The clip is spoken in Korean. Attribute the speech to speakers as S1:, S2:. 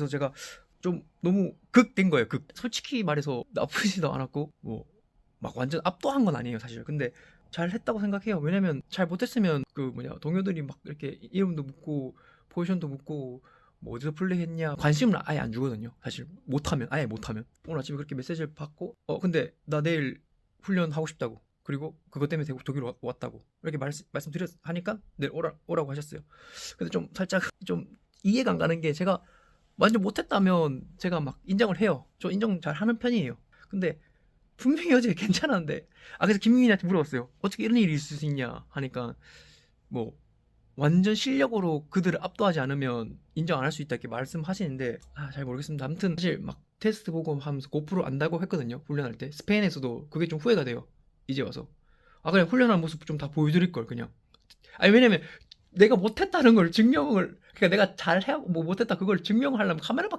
S1: 그래서 제가 좀 너무 극된 거예요. 극. 솔직히 말해서 나쁘지도 않았고 뭐 막 완전 압도한 건 아니에요, 사실. 근데 잘 했다고 생각해요. 왜냐면 잘 못했으면 그 뭐냐 동료들이 막 이렇게 이름도 묻고 포지션도 묻고 뭐 어디서 플레이했냐 관심을 아예 안 주거든요. 사실 못하면 아예 못하면 오늘 아침에 그렇게 메시지를 받고 어 근데 나 내일 훈련 하고 싶다고 그리고 그것 때문에 대구 독일 와- 왔다고 이렇게 말, 말씀드렸 하니까 내일 오라, 오라고 하셨어요. 근데 좀 살짝 좀 이해가 안 가는 게 제가 완전 못했다면 제가 막 인정을 해요. 저 인정 잘 하는 편이에요. 근데 분명히 어제 괜찮았는데 아 그래서 김민희한테 물어봤어요. 어떻게 이런 일이 있을 수 있냐 하니까 뭐 완전 실력으로 그들을 압도하지 않으면 인정 안 할 수 있다 이렇게 말씀하시는데 아 잘 모르겠습니다. 아무튼 사실 막 테스트 보고 하면서 고프로 안다고 했거든요. 훈련할 때 스페인에서도 그게 좀 후회가 돼요. 이제 와서 아 그냥 훈련한 모습 좀 다 보여드릴 걸 그냥 아니 왜냐면 내가 못했다는 걸 증명을 그러니까 내가 잘해 뭐 못했다 그걸 증명하려면 카메라밖에